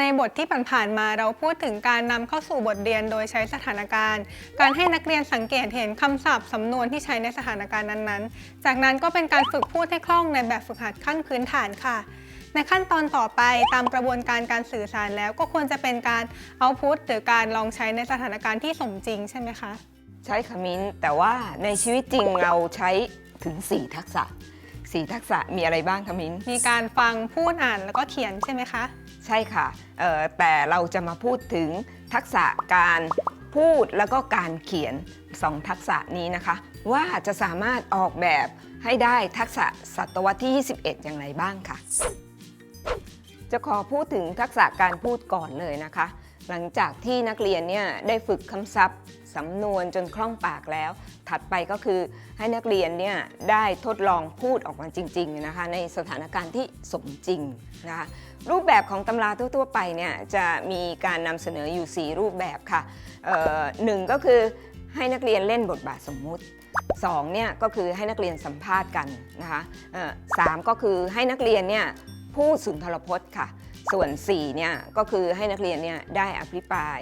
ในบทที่ผ่านๆมาเราพูดถึงการนำเข้าสู่บทเรียนโดยใช้สถานการณ์ การให้นักเรียนสังเกตเห็นคำศัพท์สำนวนที่ใช้ในสถานการณ์นั้นๆ จากนั้นก็เป็นการฝึกพูดให้คล่องในแบบฝึกหัดขั้นพื้นฐานค่ะ ในขั้นตอนต่อไปตามกระบวนการการสื่อสารแล้วก็ควรจะเป็นการเอาพุทหรือการลองใช้ในสถานการณ์ที่สมจริงใช่ไหมคะ ใช่ค่ะมิ้นแต่ว่าในชีวิตจริงเราใช้ถึง 4 ทักษะ 4 ทักษะมีอะไรบ้างคะมิ้น มีการฟังพูดอ่านแล้วก็เขียนใช่ไหมคะ ใช่ค่ะแต่เราจะมาพูดถึงทักษะการพูดแล้วก็การเขียน2ทักษะนี้นะคะ ว่าจะสามารถออกแบบให้ได้ทักษะศตวรรษที่ 21 อย่างไรบ้างค่ะ จะขอพูดถึงทักษะการพูดก่อนเลยนะคะ หลังจากที่นักเรียนเนี่ยได้ฝึกคำศัพท์สำนวนจนคล่องปากแล้ว ถัดไปก็คือให้นักเรียนเนี่ยได้ทดลองพูดออกมาจริงๆนะคะในสถานการณ์ที่สมจริงนะคะรูปแบบของตำราทั่วๆไปเนี่ยจะมีการนำเสนออยู่ 4 รูปแบบค่ะหนึ่งก็คือให้นักเรียนเล่นบทบาทสมมุติ2เนี่ยก็คือให้นักเรียนสัมภาษณ์กันนะคะสามก็คือให้นักเรียนเนี่ยพูดสุนทรพจน์ค่ะ ส่วน 4 เนี่ย ก็คือให้นักเรียนเนี่ยได้อภิปราย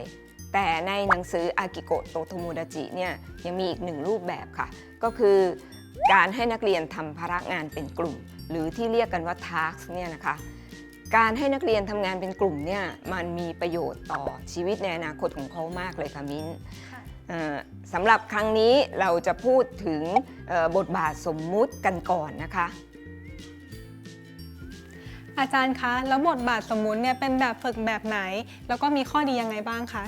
แต่ในหนังสืออากิโกะโตโทโมดาจิเนี่ยยังมีอีกหนึ่งรูปแบบค่ะ ก็คือการให้นักเรียนทำภาระงานเป็นกลุ่ม หรือที่เรียกกันว่า task เนี่ยนะคะการให้นักเรียนทำงานเป็นกลุ่มเนี่ยมันมีประโยชน์ต่อชีวิตในอนาคตของเขามากเลยค่ะมิ้นเอ่อสำหรับครั้งนี้เราจะพูดถึงเอ่อบทบาทสมมุติกันก่อนนะคะ อาจารย์คะ แล้วบทบาทสมมุติเนี่ยเป็นแบบฝึกแบบไหน แล้วก็มีข้อดียังไงบ้างคะ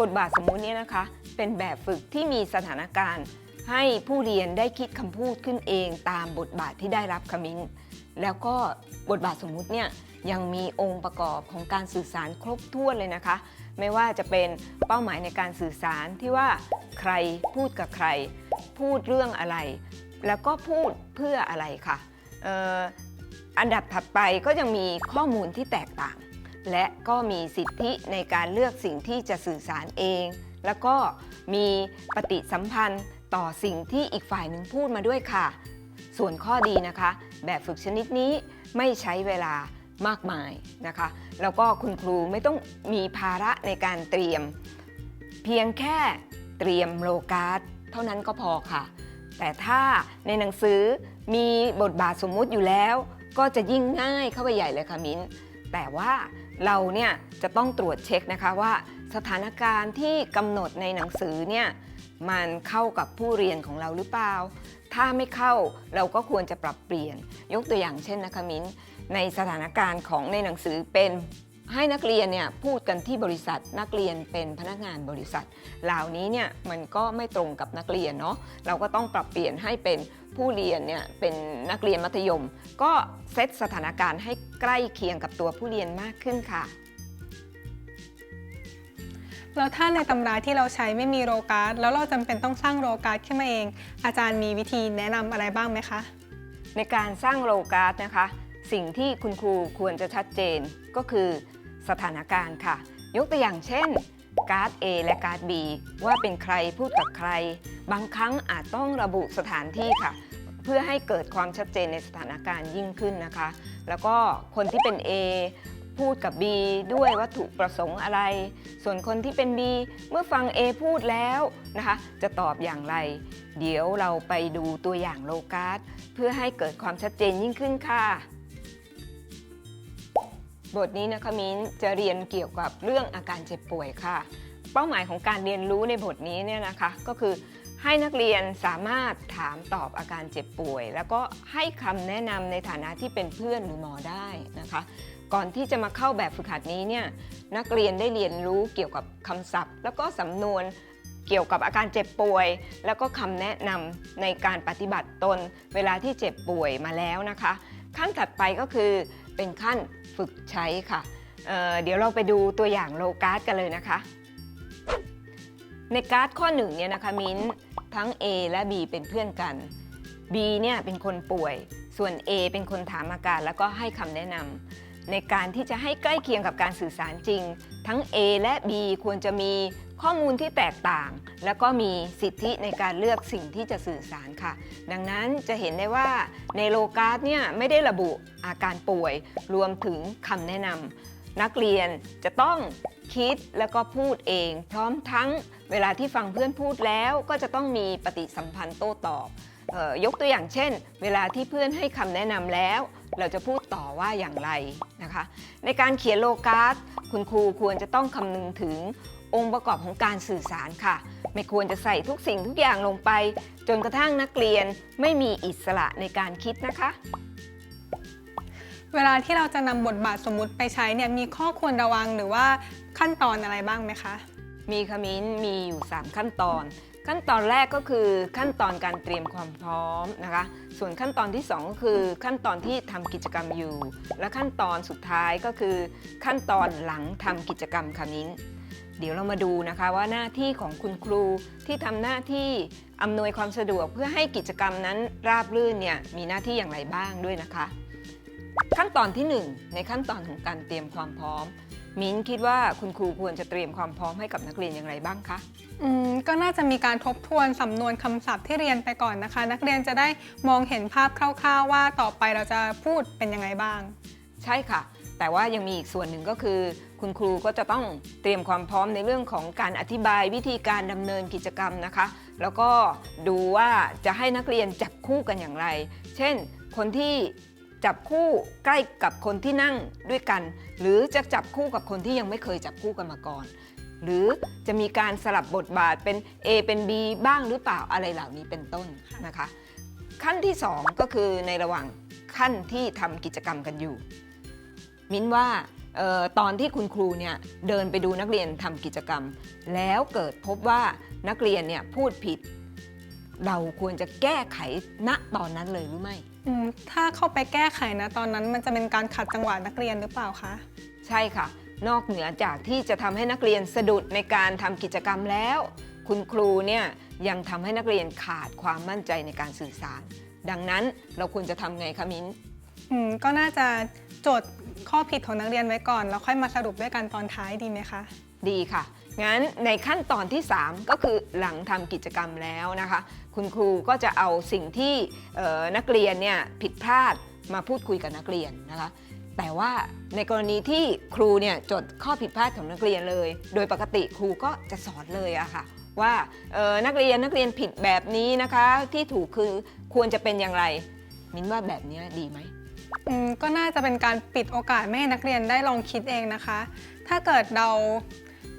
บทบาทสมมุติเนี่ยนะคะ เป็นแบบฝึกที่มีสถานการณ์ ให้ผู้เรียนได้คิดคำพูดขึ้นเองตามบทบาทที่ได้รับคมิงแล้วก็บทบาทสมมุติเนี่ยยังมีองค์ประกอบของการสื่อสารครบถ้วนเลยนะคะ ไม่ว่าจะเป็นเป้าหมายในการสื่อสารที่ว่าใครพูดกับใคร พูดเรื่องอะไร แล้วก็พูดเพื่ออะไรค่ะ อันดับถัดไปก็ยังมีข้อมูลที่แตกต่าง และก็มีสิทธิในการเลือกสิ่งที่จะสื่อสารเอง แล้วก็มีปฏิสัมพันธ์ต่อสิ่งที่อีกฝ่ายหนึ่งพูดมาด้วยค่ะ ส่วนข้อดีนะคะ แบบฝึกชนิดนี้ไม่ใช้เวลามากมายนะคะ แล้วก็คุณครูไม่ต้องมีภาระในการเตรียม เพียงแค่เตรียมโลการ์ดเท่านั้นก็พอค่ะ แต่ถ้าในหนังสือมีบทบาทสมมุติอยู่แล้ว ก็จะยิ่งง่ายเข้าไปใหญ่เลยค่ะมิ้น แต่ว่าเราเนี่ยจะต้องตรวจเช็คนะคะว่าสถานการณ์ที่กำหนดในหนังสือเนี่ยมันเข้ากับผู้เรียนของเราหรือเปล่า ถ้าไม่เข้าเราก็ควรจะปรับเปลี่ยน ยกตัวอย่างเช่นนะคะมิ้น ในสถานการณ์ของในหนังสือเป็น ให้นักเรียนเนี่ยพูดกันที่บริษัทนักเรียนเป็นพนักงานบริษัท เหล่านี้เนี่ยมันก็ไม่ตรงกับนักเรียนเนาะเราก็ต้องปรับเปลี่ยนให้เป็นผู้เรียนเนี่ยเป็นนักเรียนมัธยม ก็เซตสถานการณ์ให้ใกล้เคียงกับตัวผู้เรียนมากขึ้นค่ะ แล้วถ้าในตำราที่เราใช้ไม่มีโรการ์ดแล้วเราจำเป็นต้องสร้างโรการ์ดขึ้นมาเอง อาจารย์มีวิธีแนะนำอะไรบ้างไหมคะ ในการสร้างโลการ์ดนะคะ สิ่งที่คุณครูควรจะชัดเจนก็คือ สถานการณ์ค่ะ ยกตัวอย่างเช่น การ์ด A และการ์ด B ว่าเป็นใครพูดกับใคร บางครั้งอาจต้องระบุสถานที่ค่ะ เพื่อให้เกิดความชัดเจนในสถานการณ์ยิ่งขึ้นนะคะ แล้วก็คนที่เป็น A พูดกับ B ด้วยวัตถุประสงค์อะไร ส่วนคนที่เป็น B เมื่อฟัง A พูดแล้วนะคะ จะตอบอย่างไร เดี๋ยวเราไปดูตัวอย่างโลการ์ดเพื่อให้เกิดความชัดเจนยิ่งขึ้นค่ะ บทนี้นะคะมิ้นจะเรียนเกี่ยวกับเรื่องอาการเจ็บป่วยค่ะ เป้าหมายของการเรียนรู้ในบทนี้เนี่ยนะคะก็คือให้นักเรียนสามารถถามตอบอาการเจ็บป่วย แล้วก็ให้คำแนะนำในฐานะที่เป็นเพื่อนหรือหมอได้นะคะ ก่อนที่จะมาเข้าแบบฝึกหัดนี้เนี่ยนักเรียนได้เรียนรู้เกี่ยวกับคำศัพท์ แล้วก็สำนวนเกี่ยวกับอาการเจ็บป่วย แล้วก็คำแนะนำในการปฏิบัติตน เวลาที่เจ็บป่วยมาแล้วนะคะ ขั้นถัดไปก็คือ เป็นขั้นฝึกใช้ค่ะเเดี๋ยวเราไปดูตัวอย่างโลการ์ดกันเลยนะคะ ในการ์ดข้อหนึ่งเนี่ยนะคะมิ้นทั้ง A และ B เป็นเพื่อนกัน B เนี่ยเป็นคนป่วย ส่วน A เป็นคนถามอาการแล้วก็ให้คำแนะนำในการที่จะให้ใกล้เคียงกับการสื่อสารจริง ทั้ง A และ B ควรจะมี ข้อมูลที่แตกต่าง แล้วก็มีสิทธิในการเลือกสิ่งที่จะสื่อสารค่ะ ดังนั้นจะเห็นได้ว่าในโลการ์ดเนี่ยไม่ได้ระบุอาการป่วย รวมถึงคำแนะนำนักเรียนจะต้องคิดแล้วก็พูดเอง พร้อมทั้งเวลาที่ฟังเพื่อนพูดแล้วก็จะต้องมีปฏิสัมพันธ์โต้ตอบออยกตัวอย่างเช่น เวลาที่เพื่อนให้คำแนะนำแล้ว เราจะพูดต่อว่าอย่างไรนะคะ ในการเขียนโลการ์ดคุณครูควรจะต้องคำนึงถึง องค์ประกอบของการสื่อสารค่ะ ไม่ควรจะใส่ทุกสิ่งทุกอย่างลงไป จนกระทั่งนักเรียนไม่มีอิสระในการคิดนะคะ เวลาที่เราจะนำบทบาทสมมุติไปใช้เนี่ยมีข้อควรระวังหรือว่าขั้นตอนอะไรบ้างไหมคะ มีขมิ้นมีอยู่ 3 ขั้นตอน ขั้นตอนแรกก็คือขั้นตอนการเตรียมความพร้อมนะคะ ส่วนขั้นตอนที่ 2 ก็คือขั้นตอนที่ทำกิจกรรมอยู่ และขั้นตอนสุดท้ายก็คือ ขั้นตอนหลังทำกิจกรรมขมิ้น เดี๋ยวเรามาดูนะคะว่าหน้าที่ของคุณครูที่ทำหน้าที่อำนวยความสะดวกเพื่อให้กิจกรรมนั้นราบรื่นเนี่ยมีหน้าที่อย่างไรบ้างด้วยนะคะ ขั้นตอนที่ 1 ในขั้นตอนของการเตรียมความพร้อม มิ้นคิดว่าคุณครูควรจะเตรียมความพร้อมให้กับนักเรียนอย่างไรบ้างคะอืมก็น่าจะมีการทบทวนสำนวนคำศัพท์ที่เรียนไปก่อนนะคะ นักเรียนจะได้มองเห็นภาพคร่าว ๆ ว่าต่อไปเราจะพูดเป็นยังไงบ้าง ใช่ค่ะ แต่ว่ายังมีอีกส่วนหนึ่งก็คือ คุณครูก็จะต้องเตรียมความพร้อมในเรื่องของการอธิบายวิธีการดำเนินกิจกรรมนะคะ แล้วก็ดูว่าจะให้นักเรียนจับคู่กันอย่างไร เช่น คนที่จับคู่ใกล้กับคนที่นั่งด้วยกัน หรือจะจับคู่กับคนที่ยังไม่เคยจับคู่กันมาก่อน หรือจะมีการสลับบทบาทเป็น A เป็น B บ้างหรือเปล่าอะไรเหล่านี้เป็นต้นนะคะ ขั้นที่ 2 ก็คือในระหว่างขั้นที่ทำกิจกรรมกันอยู่ มิ้นว่าเออตอนที่คุณครูเนี่ยเดินไปดูนักเรียนทำกิจกรรม แล้วเกิดพบว่านักเรียนเนี่ยพูดผิด เราควรจะแก้ไขณตอนนั้นเลยหรือไม่อืมถ้าเข้าไปแก้ไขนะตอนนั้นมันจะเป็นการขัดจังหวะนักเรียนหรือเปล่าคะใช่ค่ะ นอกเหนือจากที่จะทำให้นักเรียนสะดุดในการทำกิจกรรมแล้ว คุณครูเนี่ยยังทำให้นักเรียนขาดความมั่นใจในการสื่อสาร ดังนั้นเราควรจะทำไงคะมิ้นอืมก็น่าจะ จดข้อผิดของนักเรียนไว้ก่อน แล้วค่อยมาสรุปด้วยกันตอนท้ายดีไหมคะ ดีค่ะ งั้นในขั้นตอนที่ 3 ก็คือหลังทำกิจกรรมแล้วนะคะ คุณครูก็จะเอาสิ่งที่นักเรียนเนี่ยผิดพลาดมาพูดคุยกับนักเรียนนะคะ แต่ว่าในกรณีที่ครูเนี่ยจดข้อผิดพลาดของนักเรียนเลย โดยปกติครูก็จะสอนเลยอะค่ะว่านักเรียนนักเรียนผิดแบบนี้นะคะ ที่ถูกคือควรจะเป็นอย่างไร มิ้นว่าแบบนี้ดีไหม ก็น่าจะเป็นการปิดโอกาสไม่ให้นักเรียนได้ลองคิดเองนะคะ ถ้าเกิดเรา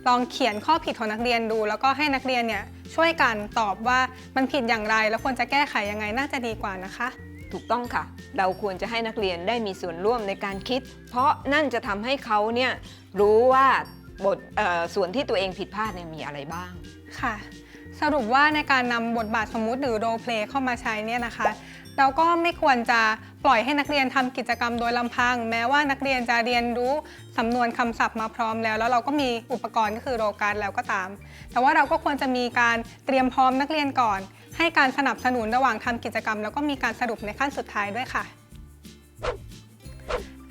ลองเขียนข้อผิดของนักเรียนดู แล้วก็ให้นักเรียนเนี่ยช่วยกันตอบว่ามันผิดอย่างไร แล้วควรจะแก้ไขยังไงน่าจะดีกว่านะคะ ถูกต้องค่ะ เราควรจะให้นักเรียนได้มีส่วนร่วมในการคิด เพราะนั่นจะทำให้เขาเนี่ยรู้ว่าบทเอ่อส่วนที่ตัวเองผิดพลาดเนี่ยมีอะไรบ้างค่ะ สรุปว่าในการนำบทบาทสมมุติหรือโรเพลย์เข้ามาใช้เนี่ยนะคะ เราก็ไม่ควรจะปล่อยให้นักเรียนทำกิจกรรมโดยลำพัง แม้ว่านักเรียนจะเรียนรู้สำนวนคำศัพท์มาพร้อมแล้ว แล้วเราก็มีอุปกรณ์ก็คือโรการแล้วก็ตาม แต่ว่าเราก็ควรจะมีการเตรียมพร้อมนักเรียนก่อน ให้การสนับสนุนระหว่างทำกิจกรรม แล้วก็มีการสรุปในขั้นสุดท้ายด้วยค่ะ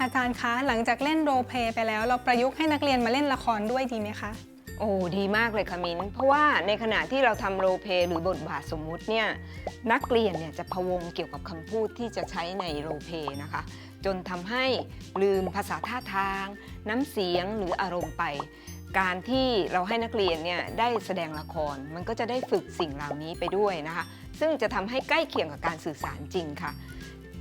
อาจารย์คะ หลังจากเล่นโรเพลย์ไปแล้ว เราประยุกต์ให้นักเรียนมาเล่นละครด้วยดีไหมคะ โอ้ดีมากเลยค่ะมิ้น เพราะว่าในขณะที่เราทำโรเพหรือบทบาทสมมุติเนี่ยนักเรียนเนี่ยจะพะวงเกี่ยวกับคำพูดที่จะใช้ในโรเพนะคะ จนทำให้ลืมภาษาท่าทาง น้ำเสียงหรืออารมณ์ไป การที่เราให้นักเรียนเนี่ยได้แสดงละคร มันก็จะได้ฝึกสิ่งเหล่านี้ไปด้วยนะคะ ซึ่งจะทำให้ใกล้เคียงกับการสื่อสารจริงค่ะ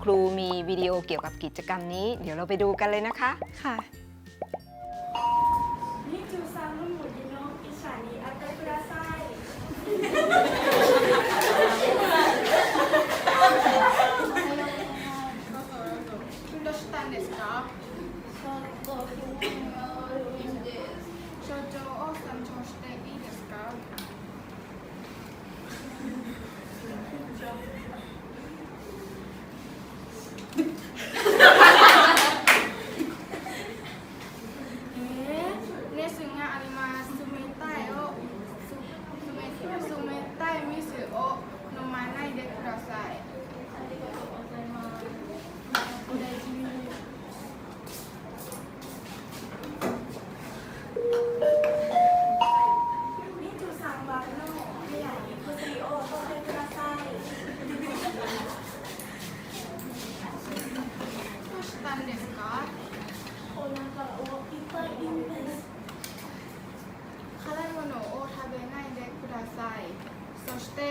ครูมีวิดีโอเกี่ยวกับกิจกรรมนี้ เดี๋ยวเราไปดูกันเลยนะคะค่ะ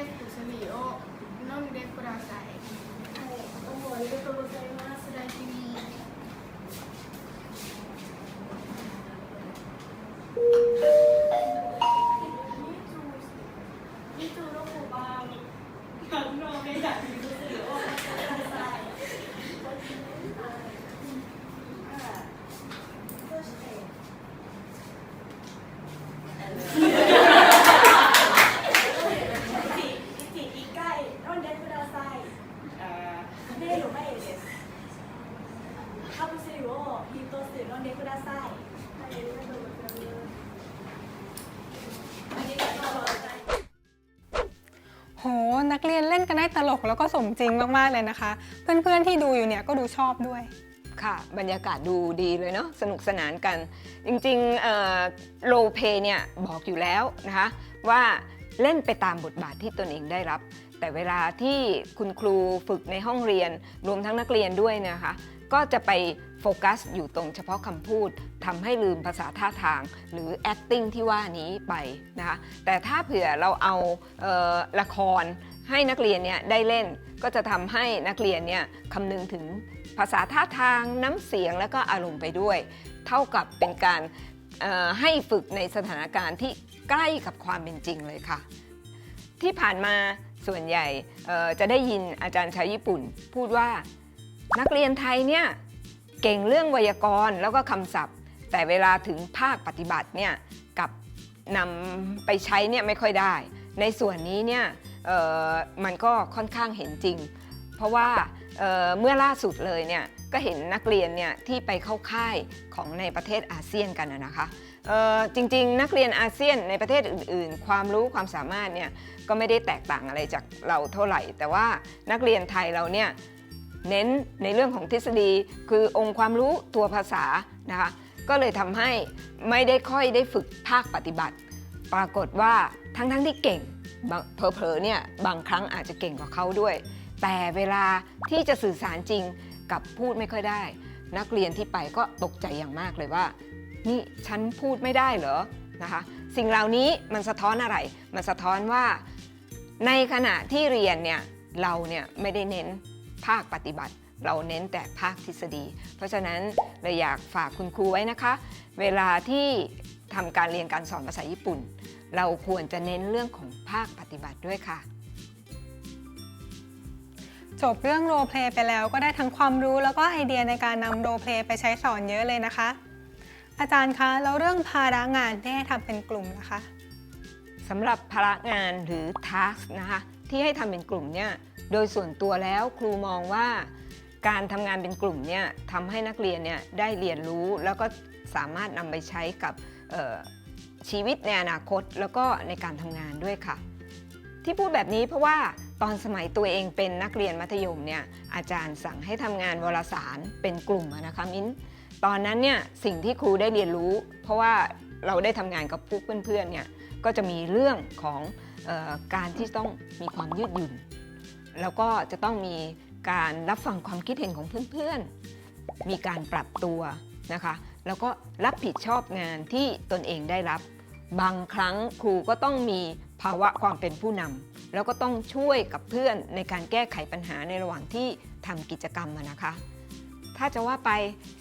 薬を飲んでください。はい、どうもありがとうございます。大事に。ピント数飲んでください。はい、ありがとうございます。โหนักเรียนเล่นกันได้ตลกแล้วก็สมจริงมาก ๆ เลยนะคะ เพื่อน ๆ ที่ดูอยู่เนี่ยก็ดูชอบด้วย ค่ะ บรรยากาศดูดีเลยเนาะสนุกสนานกัน จริงๆโลเปเนี่ยบอกอยู่แล้วนะคะ ว่าเล่นไปตามบทบาทที่ตนเองได้รับ แต่เวลาที่คุณครูฝึกในห้องเรียน รวมทั้งนักเรียนด้วยนะคะ ก็จะไปโฟกัสอยู่ตรงเฉพาะคำพูดทำให้ลืมภาษาท่าทาง หรือ acting ที่ว่านี้ไปนะคะแต่ถ้าเผื่อเราเอาเออละครให้นักเรียนเนี่ยได้เล่นก็จะทำให้นักเรียนเนี่ยคำนึงถึงภาษาท่าทางน้ำเสียงแล้วก็อารมณ์ไปด้วย เท่ากับเป็นการให้ฝึกในสถานการณ์ที่ใกล้กับความเป็นจริงเลยค่ะ ที่ผ่านมา ส่วนใหญ่จะได้ยินอาจารย์ชาวญี่ปุ่น พูดว่านักเรียนไทยเนี่ยเก่งเรื่องไวยากรณ์แล้วก็คำศัพท์ แต่เวลาถึงภาคปฏิบัติเนี่ยกับนำไปใช้เนี่ยไม่ค่อยได้ ในส่วนนี้เนี่ยมันก็ค่อนข้างเห็นจริง เพราะว่าเเมื่อล่าสุดเลยเนี่ยก็เห็นนักเรียนเนี่ยที่ไปเข้าค่ายของในประเทศอาเซียนกันนะคะจริงๆ นักเรียนอาเซียนในประเทศอื่น ๆ ความรู้ความสามารถเนี่ย ก็ไม่ได้แตกต่างอะไรจากเราเท่าไหร่ แต่ว่านักเรียนไทยเราเนี่ยเน้นในเรื่องของทฤษฎีคือองค์ความรู้ตัวภาษานะคะก็เลยทำให้ไม่ได้ค่อยได้ฝึกภาคปฏิบัติ ปรากฏว่าทั้งๆที่เก่งบางเผลอๆเนี่ยบางครั้งอาจจะเก่งกว่าเขาด้วย แต่เวลาที่จะสื่อสารจริงกับพูดไม่ค่อยได้ นักเรียนที่ไปก็ตกใจอย่างมากเลยว่า นี่ฉันพูดไม่ได้เหรอนะคะ สิ่งเหล่านี้มันสะท้อนอะไร มันสะท้อนว่า ในขณะที่เรียนเนี่ยเราเนี่ยไม่ได้เน้นภาคปฏิบัติ เราเน้นแต่ภาคทฤษฎี เพราะฉะนั้นเราอยากฝากคุณครูไว้นะคะ เวลาที่ทำการเรียนการสอนภาษาญี่ปุ่น เราควรจะเน้นเรื่องของภาคปฏิบัติด้วยค่ะจบเรื่องโรเพลย์ไปแล้วก็ได้ทั้งความรู้แล้วก็ไอเดียในการนำโรเพลย์ไปใช้สอนเยอะเลยนะคะ อาจารย์คะ แล้วเรื่องภาระงานที่ให้ทำเป็นกลุ่มนะคะ สำหรับภาระงานหรือ task นะคะที่ให้ทำเป็นกลุ่มเนี่ยโดยส่วนตัวแล้วครูมองว่าการทำงานเป็นกลุ่มเนี่ยทำให้นักเรียนเนี่ยได้เรียนรู้แล้วก็สามารถนำไปใช้กับชีวิตในอนาคตแล้วก็ในการทำงานด้วยค่ะ ที่พูดแบบนี้เพราะว่าตอนสมัยตัวเองเป็นนักเรียนมัธยมเนี่ยอาจารย์สั่งให้ทำงานวารสารเป็นกลุ่มนะคะมิ้นตอนนั้นเนี่ยสิ่งที่ครูได้เรียนรู้ เพราะว่าเราได้ทำงานกับพวกเพื่อนๆเนี่ย ก็จะมีเรื่องของออการที่ต้องมีความยืดหยุ่น แล้วก็จะต้องมีการรับฟังความคิดเห็นของเพื่อนๆ มีการปรับตัวนะคะ แล้วก็รับผิดชอบงานที่ตนเองได้รับ บางครั้งครูก็ต้องมีภาวะความเป็นผู้นำแล้วก็ต้องช่วยกับเพื่อนในการแก้ไขปัญหาในระหว่างที่ทำกิจกรรมนะคะ ถ้าจะว่าไป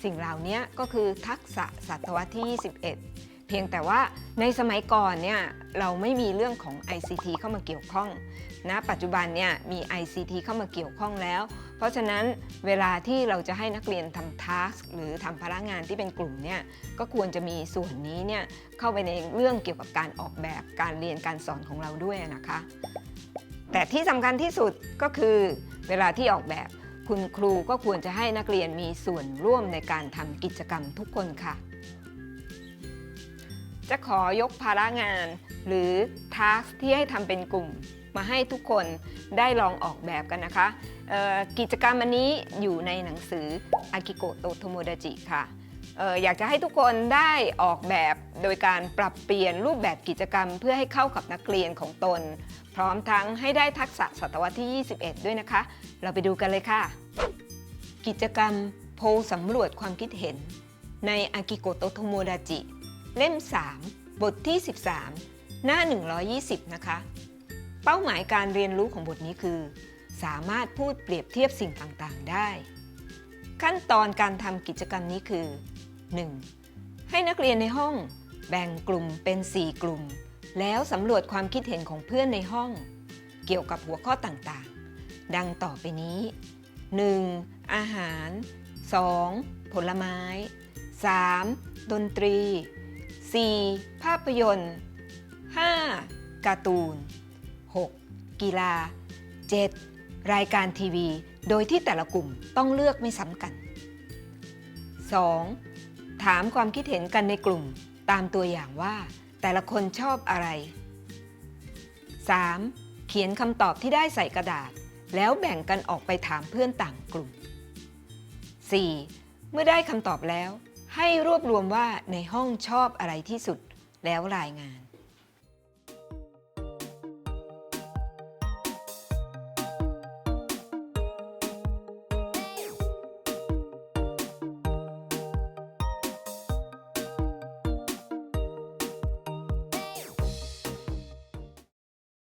สิ่งเหล่านี้ก็คือทักษะศตวรรษที่ 21 เพียงแต่ว่าในสมัยก่อนเนี่ยเราไม่มีเรื่องของ ICT เข้ามาเกี่ยวข้องนะปัจจุบันเนี่ยมี ICT เข้ามาเกี่ยวข้องแล้ว เพราะฉะนั้นเวลาที่เราจะให้นักเรียนทำทัสหรือทำภาระงานที่เป็นกลุ่มเนี่ยก็ควรจะมีส่วนนี้เนี่ยเข้าไปในเรื่องเกี่ยวกับการออกแบบการเรียนการสอนของเราด้วยนะคะ แต่ที่สำคัญที่สุดก็คือเวลาที่ออกแบบคุณครูก็ควรจะให้นักเรียนมีส่วนร่วมในการทำกิจกรรมทุกคนค่ะ จะขอยกภาระงาน หรือทาสที่ให้ทำเป็นกลุ่ม มาให้ทุกคนได้ลองออกแบบกันนะคะ กิจกรรมอันนี้อยู่ในหนังสืออากิโกโตโทโมดาจิค่ะเอ่ออยากจะให้ทุกคนได้ออกแบบโดยการปรับเปลี่ยนรูปแบบกิจกรรม เพื่อให้เข้ากับนักเรียนของตน พร้อมทั้งให้ได้ทักษะศตวรรษที่ 21 ด้วยนะคะ เราไปดูกันเลยค่ะ กิจกรรมโพลสำรวจความคิดเห็น ในอากิโกโตโทโมดาจิ เล่ม 3 บทที่ 13 หน้า 120 นะคะ เป้าหมายการเรียนรู้ของบทนี้คือ สามารถพูดเปรียบเทียบสิ่งต่างๆ ได้ ขั้นตอนการทำกิจกรรมนี้คือ 1. ให้นักเรียนในห้องแบ่งกลุ่มเป็น 4 กลุ่ม แล้วสำรวจความคิดเห็นของเพื่อนในห้อง เกี่ยวกับหัวข้อต่างๆ ดังต่อไปนี้ 1. อาหาร 2. ผลไม้ 3. ดนตรี 4. ภาพยนตร์ 5. การ์ตูน 6. กีฬา 7. รายการทีวี โดยที่แต่ละกลุ่มต้องเลือกไม่ซ้ำกัน 2. ถามความคิดเห็นกันในกลุ่มตามตัวอย่างว่า แต่ละคนชอบอะไร 3. เขียนคำตอบที่ได้ใส่กระดาษ แล้วแบ่งกันออกไปถามเพื่อนต่างกลุ่ม 4. เมื่อได้คำตอบแล้ว ให้รวบรวมว่าในห้องชอบอะไรที่สุดแล้วรายงาน